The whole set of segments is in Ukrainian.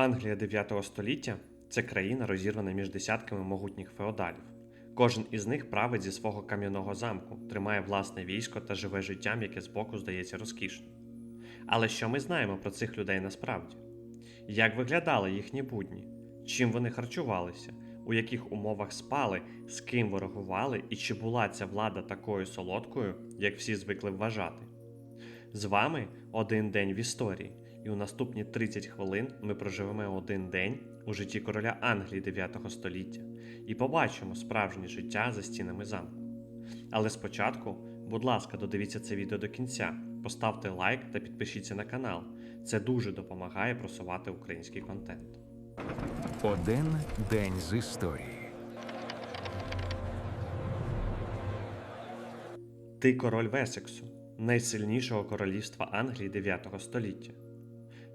Англія 9 століття це країна, розірвана між десятками могутніх феодалів. Кожен із них править зі свого кам'яного замку, тримає власне військо та живе життям, яке збоку здається розкішним. Але що ми знаємо про цих людей насправді? Як виглядали їхні будні? Чим вони харчувалися? У яких умовах спали, з ким ворогували і чи була ця влада такою солодкою, як всі звикли вважати? З вами один день в історії, і у наступні 30 хвилин ми проживемо один день у житті короля Англії 9 століття і побачимо справжнє життя за стінами замку. Але спочатку, будь ласка, додивіться це відео до кінця, поставте лайк та підпишіться на канал. Це дуже допомагає просувати український контент. Один день з історії. Ти король Весексу, найсильнішого королівства Англії 9 століття.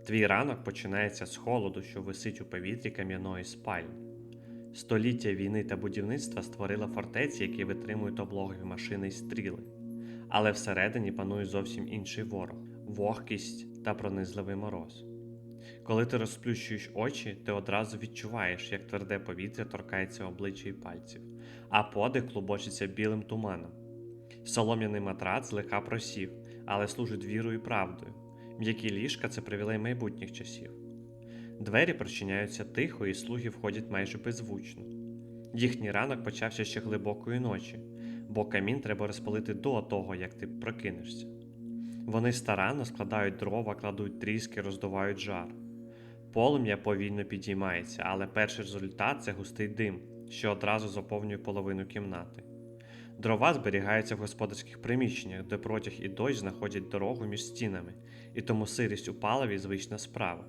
Твій ранок починається з холоду, що висить у повітрі кам'яної спальні. Століття війни та будівництва створило фортеці, які витримують облогові машини й стріли. Але всередині панує зовсім інший ворог вогкість та пронизливий мороз. Коли ти розплющуєш очі, ти одразу відчуваєш, як тверде повітря торкається обличчя і пальців, а подих клубочиться білим туманом. Солом'яний матрац злегка просів, але служить вірою і правдою. М'які ліжка це привілей майбутніх часів. Двері прочиняються тихо, і слуги входять майже беззвучно. Їхній ранок почався ще глибокої ночі, бо камін треба розпалити до того, як ти прокинешся. Вони старанно складають дрова, кладуть тріски, роздувають жар. Полум'я повільно підіймається, але перший результат це густий дим, що одразу заповнює половину кімнати. Дрова зберігаються в господарських приміщеннях, де протяг і дощ знаходять дорогу між стінами, і тому сирість у паливі звична справа.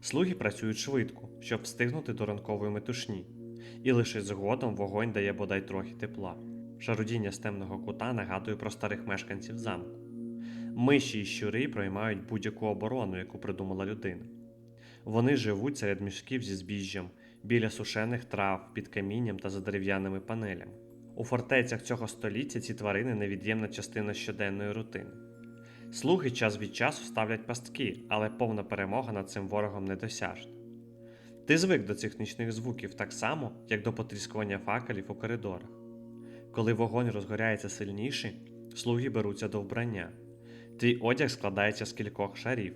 Слуги працюють швидко, щоб встигнути до ранкової метушні, і лише згодом вогонь дає бодай трохи тепла. Шарудіння з темного кута нагадує про старих мешканців замку. Миші і щури проймають будь-яку оборону, яку придумала людина. Вони живуть серед мішків зі збіжжям, біля сушених трав, під камінням та за дерев'яними панелями. У фортецях цього століття ці тварини невід'ємна частина щоденної рутини. Слуги час від часу ставлять пастки, але повна перемога над цим ворогом недосяжна. Ти звик до цих нічних звуків так само, як до потріскування факелів у коридорах. Коли вогонь розгоряється сильніше, слуги беруться до вбрання. Твій одяг складається з кількох шарів.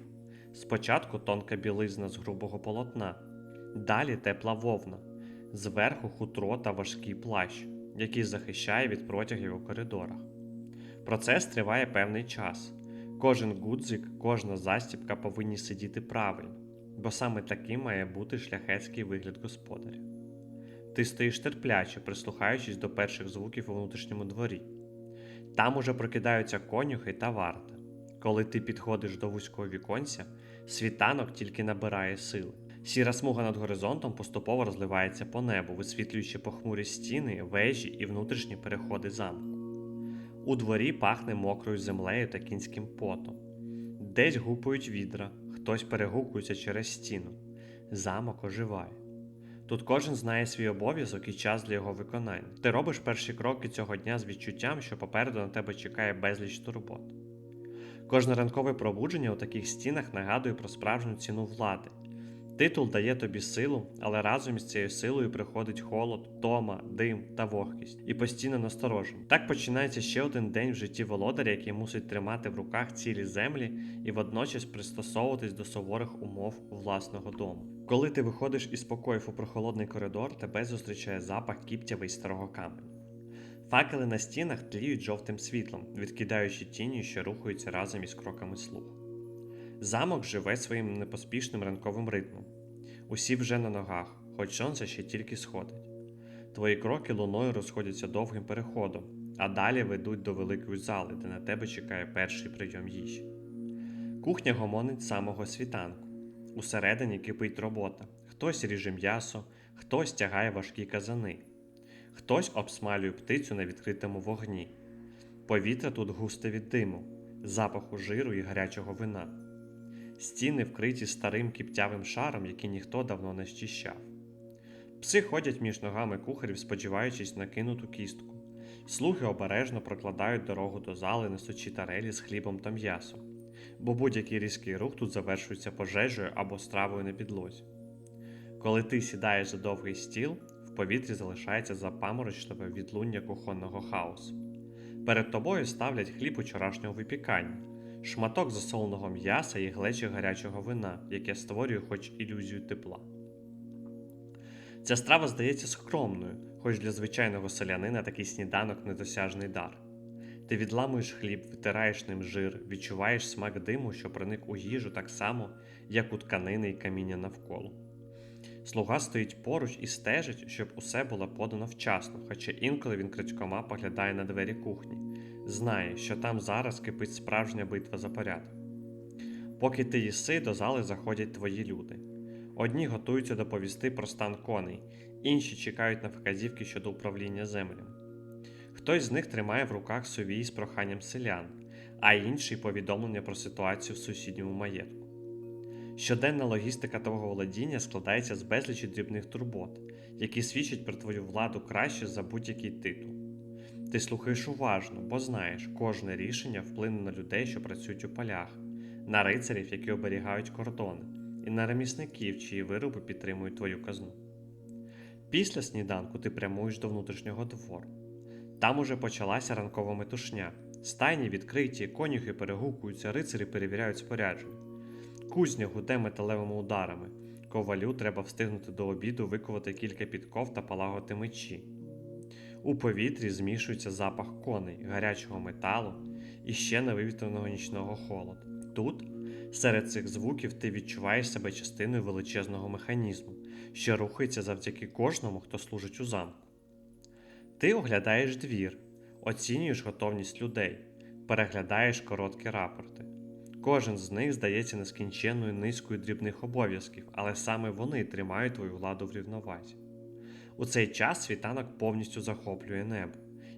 Спочатку тонка білизна з грубого полотна, далі тепла вовна, зверху хутро та важкий плащ, який захищає від протягів у коридорах. Процес триває певний час. Кожен гудзик, кожна застібка повинні сидіти правильно, бо саме таким має бути шляхетський вигляд господаря. Ти стоїш терпляче, прислухаючись до перших звуків у внутрішньому дворі. Там уже прокидаються конюхи та варта. Коли ти підходиш до вузького віконця, світанок тільки набирає сили. Сіра смуга над горизонтом поступово розливається по небу, висвітлюючи похмурі стіни, вежі і внутрішні переходи замку. У дворі пахне мокрою землею та кінським потом. Десь гупають відра, хтось перегукується через стіну. Замок оживає. Тут кожен знає свій обов'язок і час для його виконання. Ти робиш перші кроки цього дня з відчуттям, що попереду на тебе чекає безліч турбот. Кожне ранкове пробудження у таких стінах нагадує про справжню ціну влади. Титул дає тобі силу, але разом із цією силою приходить холод, тома, дим та вогкість і постійно настороження. Так починається ще один день в житті володаря, який мусить тримати в руках цілі землі і водночас пристосовуватись до суворих умов власного дому. Коли ти виходиш із покоїв у прохолодний коридор, тебе зустрічає запах кіптявий старого каменю. Факели на стінах тліють жовтим світлом, відкидаючи тіні, що рухаються разом із кроками слуг. Замок живе своїм непоспішним ранковим ритмом. Усі вже на ногах, хоч сонце ще тільки сходить. Твої кроки луною розходяться довгим переходом, а далі ведуть до великої зали, де на тебе чекає перший прийом їжі. Кухня гомонить самого світанку. Усередині кипить робота. Хтось ріже м'ясо, хтось тягає важкі казани, хтось обсмалює птицю на відкритому вогні. Повітря тут густе від диму, запаху жиру і гарячого вина. Стіни вкриті старим кіптявим шаром, який ніхто давно не щищав. Пси ходять між ногами кухарів, сподіваючись на кинуту кістку. Слуги обережно прокладають дорогу до зали, несучи тарелі з хлібом та м'ясом. бо будь-який різкий рух тут завершується пожежею або стравою на підлозі. Коли ти сідаєш за довгий стіл, в повітрі залишається запаморочливе відлуння кухонного хаосу. Перед тобою ставлять хліб учорашнього випікання, шматок засоленого м'яса і глечик гарячого вина, яке створює хоч ілюзію тепла. Ця страва здається скромною, хоч для звичайного селянина такий сніданок недосяжний дар. Ти відламуєш хліб, витираєш ним жир, відчуваєш смак диму, що проник у їжу так само, як у тканини і каміння навколо. Слуга стоїть поруч і стежить, щоб усе було подано вчасно, хоча інколи він крадькома поглядає на двері кухні, знає, що там зараз кипить справжня битва за порядок. Поки ти їси, до зали заходять твої люди. Одні готуються доповісти про стан коней, інші чекають на вказівки щодо управління землями. Хтось з них тримає в руках сувій з проханням селян, а інший повідомлення про ситуацію в сусідньому маєтку. Щоденна логістика твого володіння складається з безлічі дрібних турбот, які свідчать про твою владу краще за будь-який титул. Ти слухаєш уважно, бо знаєш, кожне рішення вплине на людей, що працюють у полях, на рицарів, які оберігають кордони, і на ремісників, чиї вироби підтримують твою казну. Після сніданку ти прямуєш до внутрішнього двору. Там уже почалася ранкова метушня. Стайні відкриті, конюхи перегукуються, рицарі перевіряють спорядження. Кузня гуде металевими ударами. Ковалю треба встигнути до обіду викувати кілька підков та полагодити мечі. У повітрі змішується запах коней, гарячого металу і ще невивітреного нічного холоду. Тут, серед цих звуків, ти відчуваєш себе частиною величезного механізму, що рухається завдяки кожному, хто служить у замку. Ти оглядаєш двір, оцінюєш готовність людей, переглядаєш короткі рапорти. Кожен з них здається нескінченною низкою дрібних обов'язків, але саме вони тримають твою владу в рівновазі. У цей час світанок повністю захоплює небо,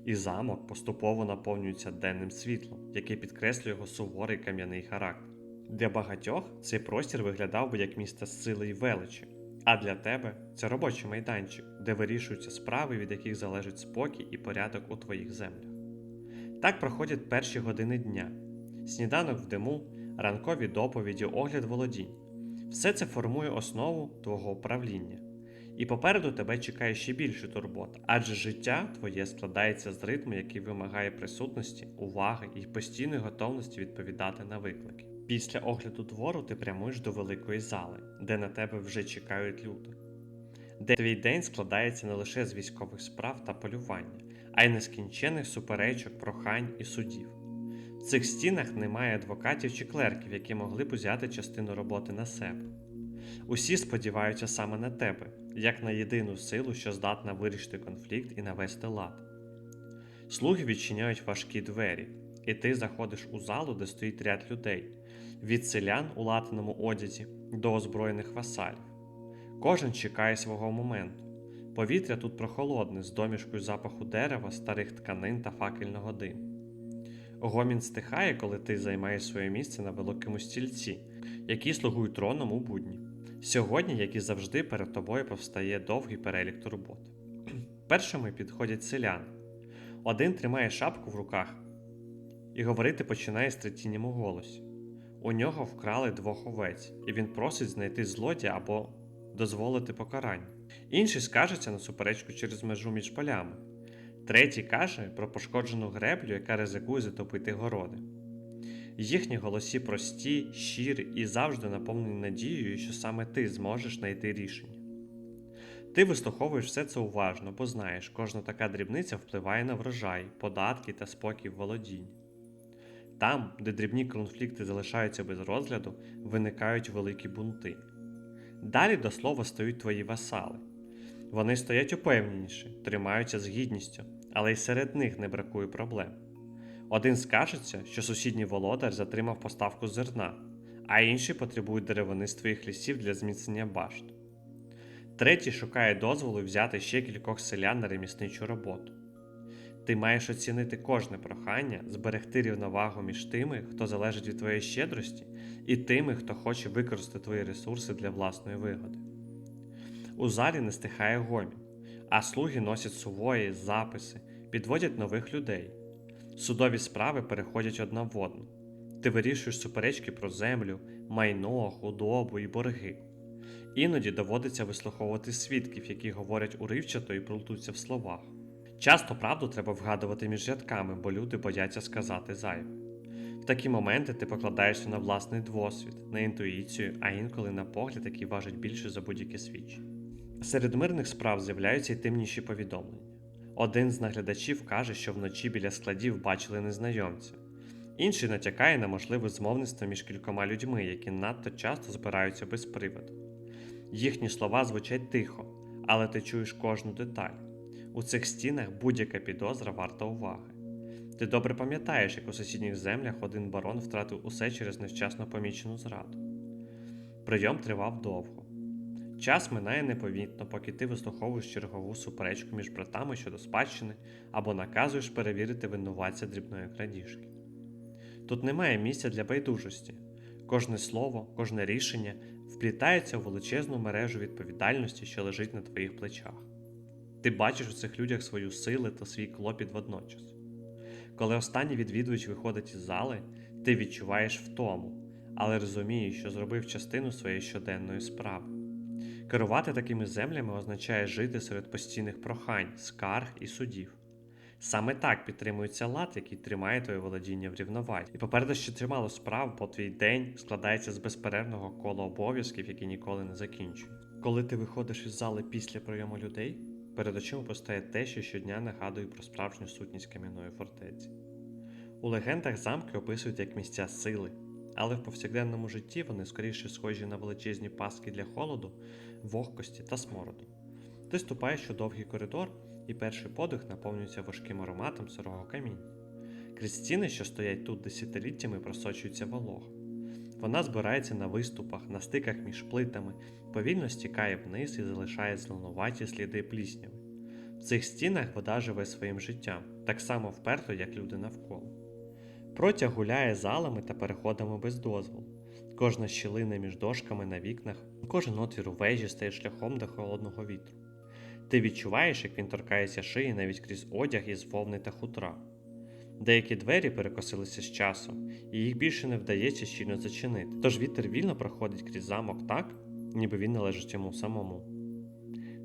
і замок поступово наповнюється денним світлом, яке підкреслює його суворий кам'яний характер. Для багатьох цей простір виглядав би як місце сили й величі, а для тебе це робочий майданчик, де вирішуються справи, від яких залежить спокій і порядок у твоїх землях. Так проходять перші години дня, сніданок в диму, ранкові доповіді, огляд володінь. Все це формує основу твого управління. І попереду тебе чекає ще більше турбот, адже життя твоє складається з ритму, який вимагає присутності, уваги і постійної готовності відповідати на виклики. Після огляду двору ти прямуєш до великої зали, де на тебе вже чекають люди. Де твій день складається не лише з військових справ та полювання, а й нескінчених суперечок, прохань і судів. В цих стінах немає адвокатів чи клерків, які могли б узяти частину роботи на себе. Усі сподіваються саме на тебе, як на єдину силу, що здатна вирішити конфлікт і навести лад. Слуги відчиняють важкі двері, і ти заходиш у залу, де стоїть ряд людей, від селян у латаному одязі до озброєних васалів. Кожен чекає свого моменту. Повітря тут прохолодне, з домішкою запаху дерева, старих тканин та факельного диму. Гомін стихає, коли ти займаєш своє місце на великому стільці, які слугують троном у будні. Сьогодні, як і завжди, перед тобою повстає довгий перелік турбот. Першими підходять селяни. Один тримає шапку в руках і говорити починає з третінням у голосі. У нього вкрали двох овець, і він просить знайти злодія або дозволити покарання. Інший скажеться на суперечку через межу між полями. Третій каже про пошкоджену греблю, яка ризикує затопити городи. Їхні голосі прості, щирі і завжди наповнені надією, що саме ти зможеш знайти рішення. Ти вислуховуєш все це уважно, бо знаєш, кожна така дрібниця впливає на врожай, податки та спокій в володінні. Там, де дрібні конфлікти залишаються без розгляду, виникають великі бунти. Далі до слова стають твої васали. Вони стоять упевненіше, тримаються з гідністю, але й серед них не бракує проблем. Один скажеться, що сусідній володар затримав поставку зерна, а інший потребує деревини з твоїх лісів для зміцнення башт. Третій шукає дозволу взяти ще кількох селян на ремісничу роботу. Ти маєш оцінити кожне прохання, зберегти рівновагу між тими, хто залежить від твоєї щедрості, і тими, хто хоче використати твої ресурси для власної вигоди. У залі не стихає гомін, а слуги носять сувої, записи, підводять нових людей. Судові справи переходять одна в одну. Ти вирішуєш суперечки про землю, майно, худобу і борги. Іноді доводиться вислуховувати свідків, які говорять уривчато і плутуються в словах. Часто правду треба вгадувати між рядками, бо люди бояться сказати зайве. В такі моменти ти покладаєшся на власний досвід, на інтуїцію, а інколи на погляд, який важить більше за будь-які свідчення. Серед мирних справ з'являються й темніші повідомлення. Один з наглядачів каже, що вночі біля складів бачили незнайомця. Інший натякає на можливе змовництво між кількома людьми, які надто часто збираються без приводу. Їхні слова звучать тихо, але ти чуєш кожну деталь. У цих стінах будь-яка підозра варта уваги. Ти добре пам'ятаєш, як у сусідніх землях один барон втратив усе через невчасно помічену зраду. Прийом тривав довго. Час минає непомітно, поки ти вислуховуєш чергову суперечку між братами щодо спадщини або наказуєш перевірити винуватця дрібної крадіжки. Тут немає місця для байдужості. Кожне слово, кожне рішення вплітається у величезну мережу відповідальності, що лежить на твоїх плечах. Ти бачиш у цих людях свою силу та свій клопіт водночас. Коли останній відвідувач виходить із зали, ти відчуваєш втому, але розумієш, що зробив частину своєї щоденної справи. Керувати такими землями означає жити серед постійних прохань, скарг і судів. Саме так підтримується лад, який тримає твоє володіння в рівновазі. І попереду ще чимало справ, бо твій день складається з безперервного кола обов'язків, які ніколи не закінчують. Коли ти виходиш із зали після прийому людей, перед очима постає те, що щодня нагадує про справжню сутність кам'яної фортеці. У легендах замки описують як місця сили, але в повсякденному житті вони скоріше схожі на величезні паски для холоду, вогкості та смороду. Ти ступаєш у довгий коридор, і перший подих наповнюється важким ароматом сирого каміння. Крізь стіни, що стоять тут десятиліттями, просочується волога. Вона збирається на виступах, на стиках між плитами, повільно стікає вниз і залишає зеленуваті сліди плісняви. В цих стінах вода живе своїм життям, так само вперто, як люди навколо. Протяг гуляє залами та переходами без дозволу. Кожна щілина між дошками на вікнах, кожен отвір у вежі стає шляхом до холодного вітру. Ти відчуваєш, як він торкається шиї навіть крізь одяг із вовни та хутра. Деякі двері перекосилися з часом, і їх більше не вдається щільно зачинити. Тож вітер вільно проходить крізь замок так, ніби він належить йому самому.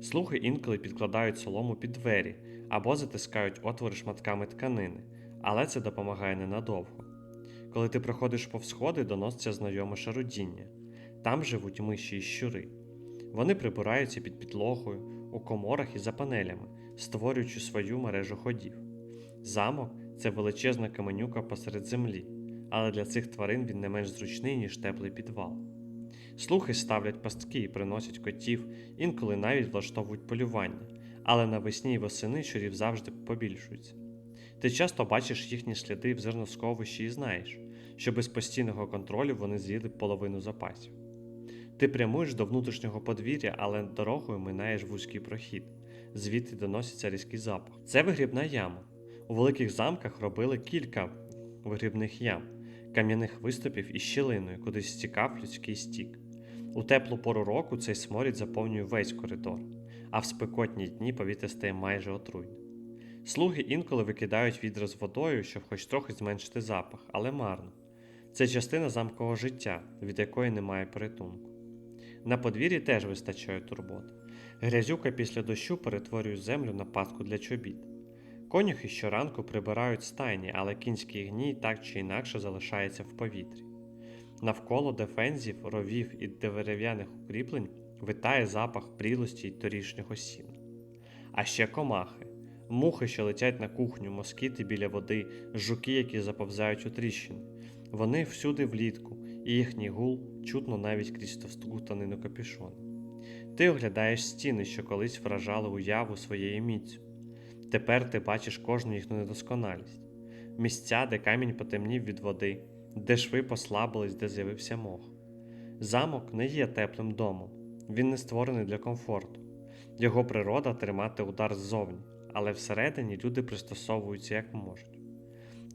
Слуги інколи підкладають солому під двері або затискають отвори шматками тканини, але це допомагає ненадовго. Коли ти проходиш повз сходи, доноситься знайоме шарудіння. Там живуть миші і щури. Вони прибираються під підлогою, у коморах і за панелями, створюючи свою мережу ходів. Замок це величезна каменюка посеред землі, але для цих тварин він не менш зручний, ніж теплий підвал. Слухи ставлять пастки і приносять котів, інколи навіть влаштовують полювання, але навесні і восени щурів завжди побільшуються. Ти часто бачиш їхні сліди в зерносховищі і знаєш, що без постійного контролю вони з'їли половину запасів. Ти прямуєш до внутрішнього подвір'я, але дорогою минаєш вузький прохід, звідти доноситься різкий запах. Це вигрібна яма. У великих замках робили кілька вигрібних ям, кам'яних виступів із щілиною, куди стікав людський стік. У теплу пору року цей сморід заповнює весь коридор, а в спекотні дні повітря стає майже отруйним. Слуги інколи викидають відра з водою, щоб хоч трохи зменшити запах, але марно. Це частина замкового життя, від якої немає порятунку. На подвір'ї теж вистачає турботи. Грязюка після дощу перетворює землю на пастку для чобіт. Конюхи щоранку прибирають стайні, але кінський гній так чи інакше залишається в повітрі. Навколо дефензів, ровів і дерев'яних укріплень витає запах прілості й торішнього сіна. А ще комахи, мухи, що летять на кухню, москіти біля води, жуки, які заповзають у тріщини. Вони всюди влітку, і їхній гул чутно навіть крізь товсту тканину капюшона. Ти оглядаєш стіни, що колись вражали уяву своєю міцю. Тепер ти бачиш кожну їхню недосконалість, місця, де камінь потемнів від води, де шви послабились, де з'явився мох. Замок не є теплим домом, він не створений для комфорту. Його природа тримати удар ззовні, але всередині люди пристосовуються як можуть.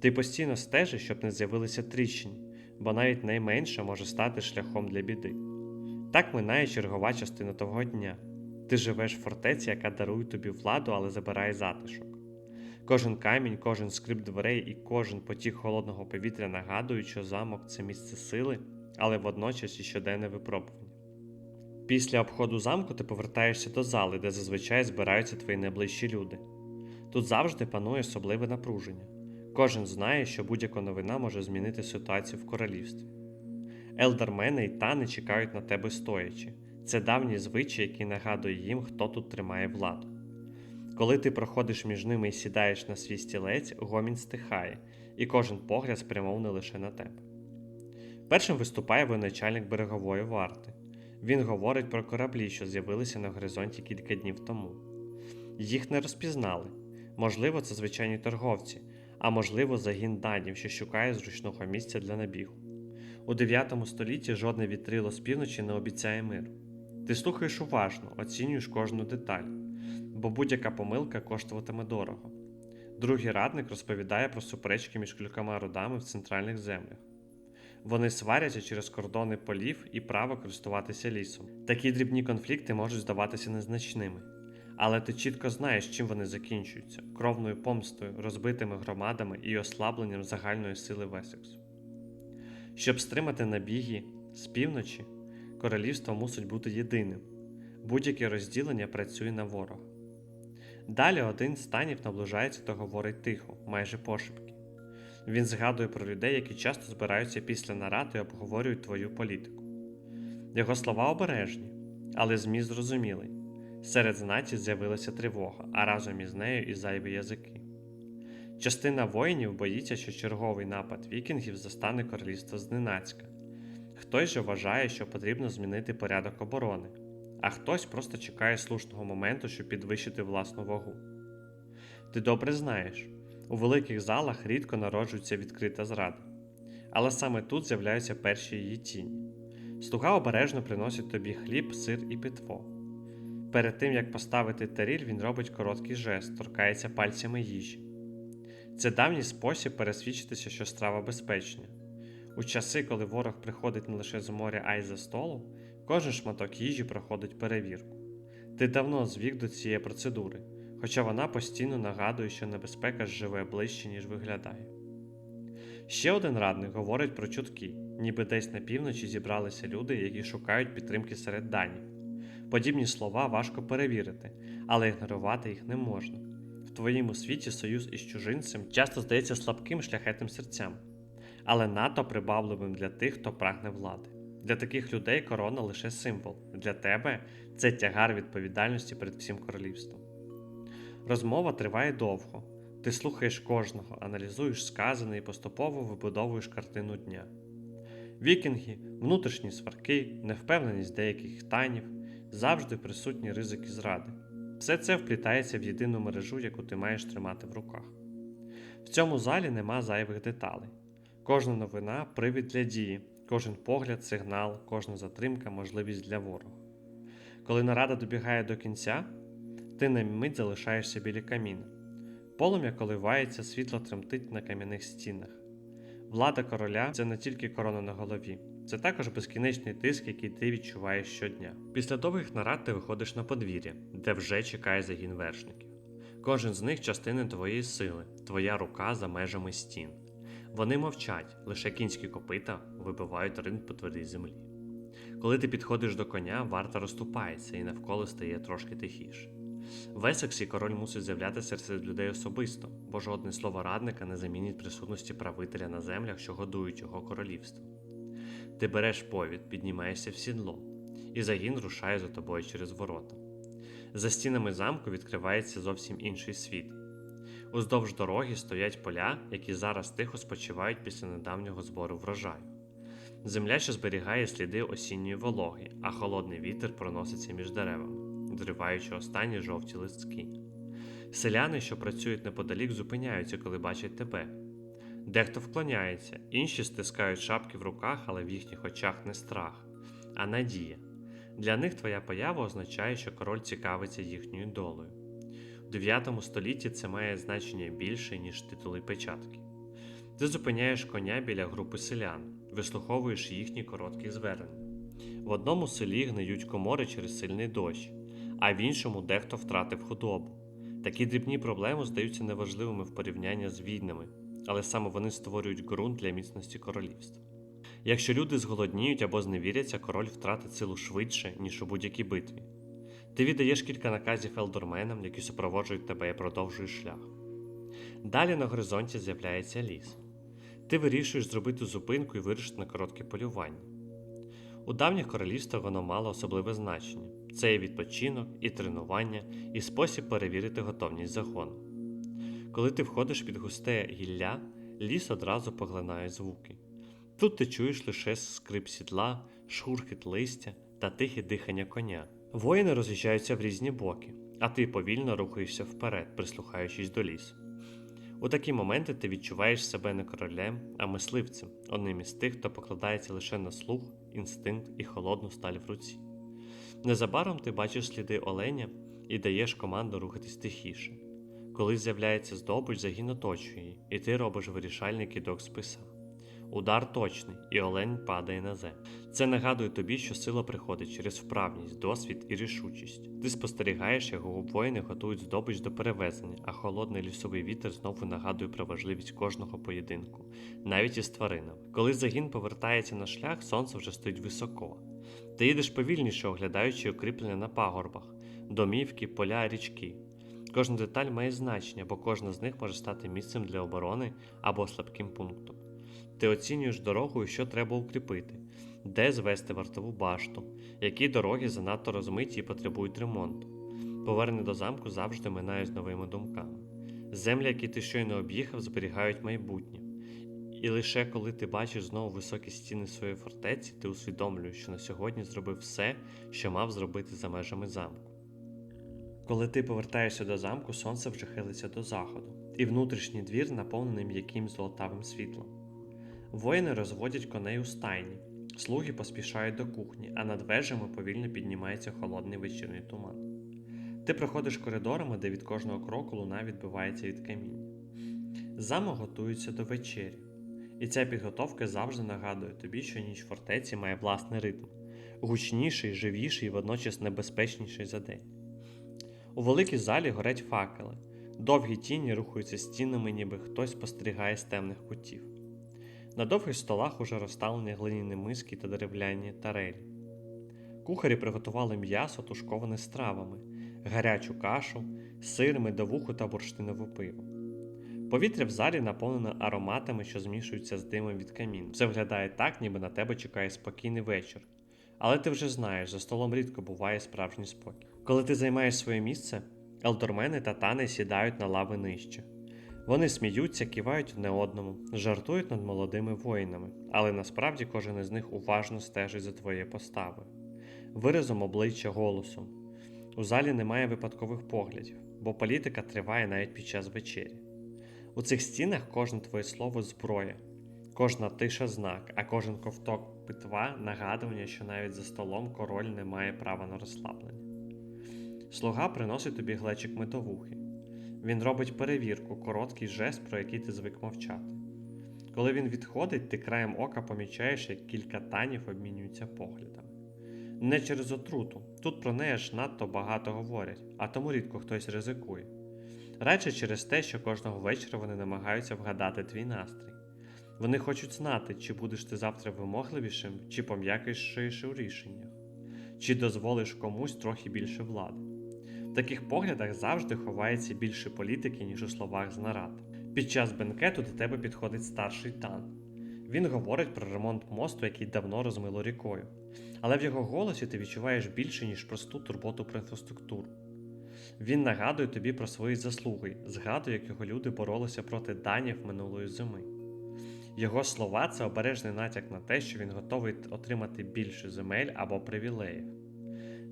Ти постійно стежиш, щоб не з'явилися тріщини, бо навіть найменше може стати шляхом для біди. Так минає чергова частина того дня. Ти живеш в фортеці, яка дарує тобі владу, але забирає затишок. Кожен камінь, кожен скрип дверей і кожен потік холодного повітря нагадують, що замок це місце сили, але водночас і щоденне випробування. Після обходу замку ти повертаєшся до зали, де зазвичай збираються твої найближчі люди. Тут завжди панує особливе напруження. Кожен знає, що будь-яка новина може змінити ситуацію в королівстві. Елдермени й тани чекають на тебе стоячи. Це давній звичай, який нагадує їм, хто тут тримає владу. Коли ти проходиш між ними і сідаєш на свій стілець, гомін стихає, і кожен погляд спрямований лише на тебе. Першим виступає воєначальник берегової варти. Він говорить про кораблі, що з'явилися на горизонті кілька днів тому. Їх не розпізнали. Можливо, це звичайні торговці, а можливо, загін данів, що шукає зручного місця для набігу. У 9 столітті жодне вітрило з півночі не обіцяє миру. Ти слухаєш уважно, оцінюєш кожну деталь, бо будь-яка помилка коштуватиме дорого. Другий радник розповідає про суперечки між кількома родами в центральних землях. Вони сваряться через кордони полів і право користуватися лісом. Такі дрібні конфлікти можуть здаватися незначними, але ти чітко знаєш, чим вони закінчуються кровною помстою, розбитими громадами і ослабленням загальної сили Весексу. Щоб стримати набіги з півночі, королівство мусить бути єдиним. Будь-яке розділення працює на ворога. Далі один з станів наближається та говорить тихо, майже пошепки. Він згадує про людей, які часто збираються після нарад і обговорюють твою політику. Його слова обережні, але зміст зрозумілий. Серед знаті з'явилася тривога, а разом із нею і зайві язики. Частина воїнів боїться, що черговий напад вікінгів застане королівство зненацька. Хтось же вважає, що потрібно змінити порядок оборони, а хтось просто чекає слушного моменту, щоб підвищити власну вагу. Ти добре знаєш, у великих залах рідко народжується відкрита зрада, але саме тут з'являються перші її тіні. Слуга обережно приносить тобі хліб, сир і питво. Перед тим як поставити таріль, він робить короткий жест, торкається пальцями їжі. Це давній спосіб пересвідчитися, що страва безпечна. У часи, коли ворог приходить не лише з моря, а й за столу, кожен шматок їжі проходить перевірку. Ти давно звік до цієї процедури, хоча вона постійно нагадує, що небезпека живе ближче, ніж виглядає. Ще один радник говорить про чутки, ніби десь на півночі зібралися люди, які шукають підтримки серед данів. Подібні слова важко перевірити, але ігнорувати їх не можна. В твоєму світі союз із чужинцем часто здається слабким шляхетним серцям, але надто прибавливим для тих, хто прагне влади. Для таких людей корона лише символ. Для тебе це тягар відповідальності перед всім королівством. Розмова триває довго. Ти слухаєш кожного, аналізуєш сказане і поступово вибудовуєш картину дня. Вікінги, внутрішні сварки, невпевненість деяких танів, завжди присутні ризики зради. Все це вплітається в єдину мережу, яку ти маєш тримати в руках. В цьому залі нема зайвих деталей. Кожна новина привід для дії, кожен погляд, сигнал, кожна затримка можливість для ворога. Коли нарада добігає до кінця, ти на мить залишаєшся біля каміна. Полум'я коливається, світло тремтить на кам'яних стінах. Влада короля це не тільки корона на голові, це також безкінечний тиск, який ти відчуваєш щодня. Після довгих нарад ти виходиш на подвір'я, де вже чекає загін вершників. Кожен з них частина твоєї сили, твоя рука за межами стін. Вони мовчать, лише кінські копита вибивають ринг по твердій землі. Коли ти підходиш до коня, варта розступається і навколо стає трошки тихіше. В Есексі король мусить з'являтися серед людей особисто, бо жодне слово радника не замінить присутності правителя на землях, що годують його королівство. Ти береш повід, піднімаєшся в сідло, і загін рушає за тобою через ворота. За стінами замку відкривається зовсім інший світ. Уздовж дороги стоять поля, які зараз тихо спочивають після недавнього збору врожаю. Земля, що зберігає сліди осінньої вологи, а холодний вітер проноситься між деревами, зриваючи останні жовті листки. Селяни, що працюють неподалік, зупиняються, коли бачать тебе. Дехто вклоняється, інші стискають шапки в руках, але в їхніх очах не страх, а надія. Для них твоя поява означає, що король цікавиться їхньою долею. У 9 столітті це має значення більше, ніж титули печатки. Ти зупиняєш коня біля групи селян, вислуховуєш їхні короткі звернення. В одному селі гниють комори через сильний дощ, а в іншому дехто втратив худобу. Такі дрібні проблеми здаються неважливими в порівнянні з війнами, але саме вони створюють ґрунт для міцності королівства. Якщо люди зголодніють або зневіряться, король втратить силу швидше, ніж у будь-якій битві. Ти віддаєш кілька наказів елдорменам, які супроводжують тебе і продовжуєш шлях. Далі на горизонті з'являється ліс. Ти вирішуєш зробити зупинку і вирішити на коротке полювання. У давніх королівствах воно мало особливе значення це і відпочинок, і тренування, і спосіб перевірити готовність загону. Коли ти входиш під густе гілля, ліс одразу поглинає звуки. Тут ти чуєш лише скрип сідла, шурхіт листя та тихе дихання коня. Воїни роз'їжджаються в різні боки, а ти повільно рухаєшся вперед, прислухаючись до лісу. У такі моменти ти відчуваєш себе не королем, а мисливцем, одним із тих, хто покладається лише на слух, інстинкт і холодну сталь в руці. Незабаром ти бачиш сліди оленя і даєш команду рухатись тихіше. Коли з'являється здобич, загін оточує і ти робиш вирішальний кидок списа. Удар точний, і олень падає на землю. Це нагадує тобі, що сила приходить через вправність, досвід і рішучість. Ти спостерігаєш, як воїни готують здобич до перевезення, а холодний лісовий вітер знову нагадує про важливість кожного поєдинку, навіть із тваринами. Коли загін повертається на шлях, сонце вже стоїть високо. Ти їдеш повільніше, оглядаючи укріплення на пагорбах, домівки, поля, річки. Кожна деталь має значення, бо кожна з них може стати місцем для оборони або слабким пунктом. Ти оцінюєш дорогу і що треба укріпити, де звести вартову башту, які дороги занадто розмиті і потребують ремонту. Повернення до замку завжди минає з новими думками. Землі, які ти щойно об'їхав, зберігають майбутнє. І лише коли ти бачиш знову високі стіни своєї фортеці, ти усвідомлюєш, що на сьогодні зробив все, що мав зробити за межами замку. Коли ти повертаєшся до замку, сонце вже хилиться до заходу, і внутрішній двір наповнений м'яким золотавим світлом. Воїни розводять коней у стайні, слуги поспішають до кухні, а над вежами повільно піднімається холодний вечірній туман. Ти проходиш коридорами, де від кожного кроку луна відбивається від каміння. Замок готується до вечері, і ця підготовка завжди нагадує тобі, що ніч фортеці має власний ритм, гучніший, живіший і водночас небезпечніший за день. У великій залі горять факели, довгі тіні рухаються стінами, ніби хтось спостерігає з темних кутів. На довгих столах уже розставлені глиняні миски та дерев'яні тарелі. Кухарі приготували м'ясо, тушковане стравами, гарячу кашу, сир, медовуху та бурштинове пиво. Повітря в залі наповнено ароматами, що змішуються з димом від каміну. Все виглядає так, ніби на тебе чекає спокійний вечір. Але ти вже знаєш, за столом рідко буває справжній спокій. Коли ти займаєш своє місце, елдормени та тани сідають на лави нижче. Вони сміються, кивають одне одному, жартують над молодими воїнами, але насправді кожен із них уважно стежить за твоєю поставою, виразом обличчя голосом. У залі немає випадкових поглядів, бо політика триває навіть під час вечері. У цих стінах кожне твоє слово зброя, кожна тиша знак, а кожен ковток питва нагадування, що навіть за столом король не має права на розслаблення. Слуга приносить тобі глечик медовухи. Він робить перевірку, короткий жест, про який ти звик мовчати. Коли він відходить, ти краєм ока помічаєш, як кілька танів обмінюються поглядами. Не через отруту, тут про неї ж надто багато говорять, а тому рідко хтось ризикує. Радше через те, що кожного вечора вони намагаються вгадати твій настрій. Вони хочуть знати, чи будеш ти завтра вимогливішим, чи пом'якішиш у рішеннях, чи дозволиш комусь трохи більше влади. В таких поглядах завжди ховається більше політики, ніж у словах з нарад. Під час бенкету до тебе підходить старший тан. Він говорить про ремонт мосту, який давно розмило рікою. Але в його голосі ти відчуваєш більше, ніж просту турботу про інфраструктуру. Він нагадує тобі про свої заслуги, згадує, як його люди боролися проти данів минулої зими. Його слова це обережний натяк на те, що він готовий отримати більше земель або привілеїв.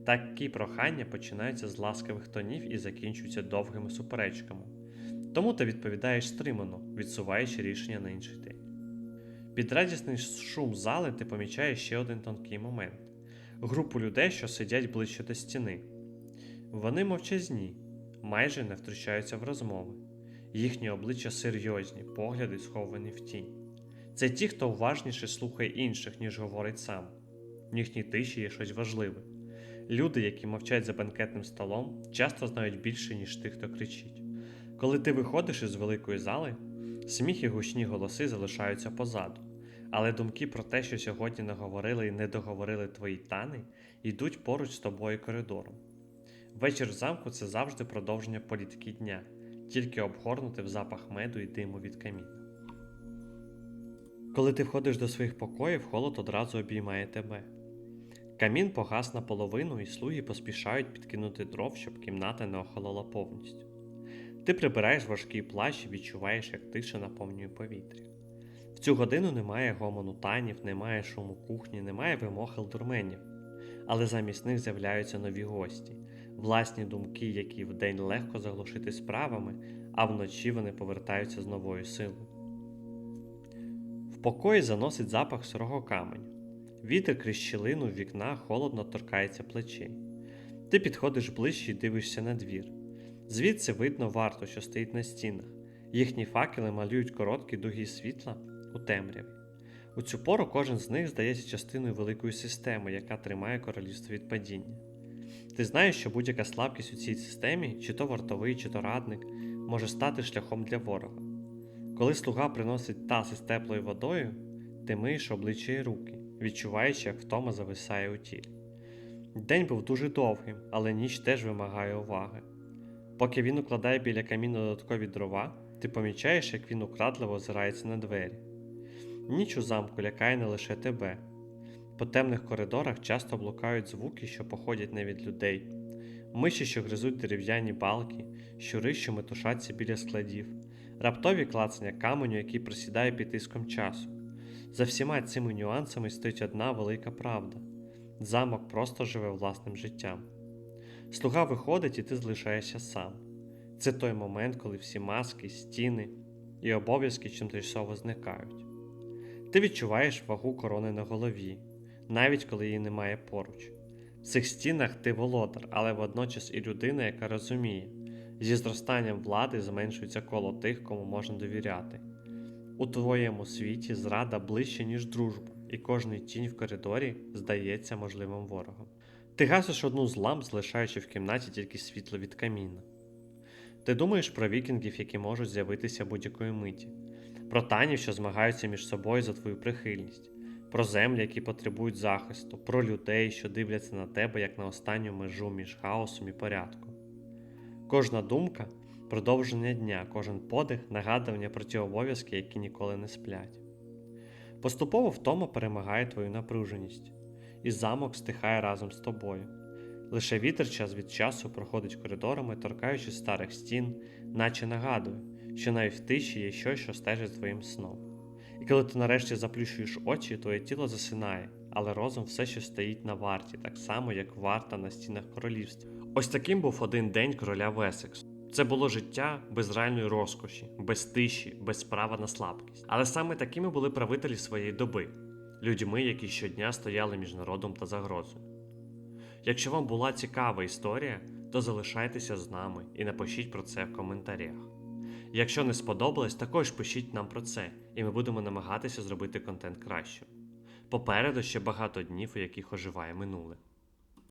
Такі прохання починаються з ласкавих тонів і закінчуються довгими суперечками. Тому ти відповідаєш стримано, відсуваючи рішення на інший день. Під радісний шум зали ти помічаєш ще один тонкий момент групу людей, що сидять ближче до стіни. Вони мовчазні, майже не втручаються в розмови. Їхні обличчя серйозні, погляди сховані в тінь. Це ті, хто уважніше слухає інших, ніж говорить сам. В їхній тиші є щось важливе. Люди, які мовчать за банкетним столом, часто знають більше, ніж тих, хто кричить. Коли ти виходиш із великої зали, сміх і гучні голоси залишаються позаду, але думки про те, що сьогодні наговорили і не договорили твої тани, йдуть поруч з тобою коридором. Вечір в замку це завжди продовження політики дня, тільки обгорнути в запах меду і диму від каміна. Коли ти входиш до своїх покоїв, холод одразу обіймає тебе. Камін погас наполовину, і слуги поспішають підкинути дров, щоб кімната не охолола повністю. Ти прибираєш важкий плащ і відчуваєш, як тиша наповнює повітря. В цю годину немає гомону танів, немає шуму кухні, немає вимог елдурменів, але замість них з'являються нові гості, власні думки, які вдень легко заглушити справами, а вночі вони повертаються з новою силою. В покої заносить запах сирого каменю. Вітер крізь щілину вікна холодно торкається плечей. Ти підходиш ближче і дивишся на двір. Звідси видно варту, що стоїть на стінах. Їхні факели малюють короткі дуги світла у темряві. У цю пору кожен з них здається частиною великої системи, яка тримає королівство від падіння. Ти знаєш, що будь-яка слабкість у цій системі, чи то вартовий, чи то радник, може стати шляхом для ворога. Коли слуга приносить таз із теплою водою, ти миєш обличчя і руки, відчуваючи, як втома зависає у тілі. День був дуже довгим, але ніч теж вимагає уваги. Поки він укладає біля каміну додаткові дрова, ти помічаєш, як він украдливо озирається на двері. Ніч у замку лякає не лише тебе. По темних коридорах часто блукають звуки, що походять не від людей, миші, що гризуть дерев'яні балки, щури, що метушаться біля складів, раптові клацання каменю, який просідає під тиском часу. За всіма цими нюансами стоїть одна велика правда: замок просто живе власним життям. Слуга виходить, і ти залишаєшся сам. Це той момент, коли всі маски, стіни і обов'язки чимтимчасово зникають. Ти відчуваєш вагу корони на голові, навіть коли її немає поруч. В цих стінах ти володар, але водночас і людина, яка розуміє, зі зростанням влади зменшується коло тих, кому можна довіряти. У твоєму світі зрада ближче, ніж дружба, і кожний тінь в коридорі здається можливим ворогом. Ти гасиш одну з ламп, залишаючи в кімнаті тільки світло від каміна. Ти думаєш про вікінгів, які можуть з'явитися будь-якої миті, про танів, що змагаються між собою за твою прихильність, про землі, які потребують захисту, про людей, що дивляться на тебе як на останню межу між хаосом і порядком. Кожна думка продовження дня, кожен подих нагадування про ті обов'язки, які ніколи не сплять. Поступово втома перемагає твою напруженість, і замок стихає разом з тобою. Лише вітер час від часу проходить коридорами, торкаючи старих стін, наче нагадує, що навіть в тиші є щось, що стежить твоїм сном. І коли ти нарешті заплющуєш очі, твоє тіло засинає, але розум все ще стоїть на варті, так само, як варта на стінах королівства. Ось таким був один день короля Весексу. Це було життя без реальної розкоші, без тиші, без права на слабкість. Але саме такими були правителі своєї доби, людьми, які щодня стояли між народом та загрозою. Якщо вам була цікава історія, то залишайтеся з нами і напишіть про це в коментарях. Якщо не сподобалось, також пишіть нам про це, і ми будемо намагатися зробити контент кращим. Попереду ще багато днів, у яких оживає минуле.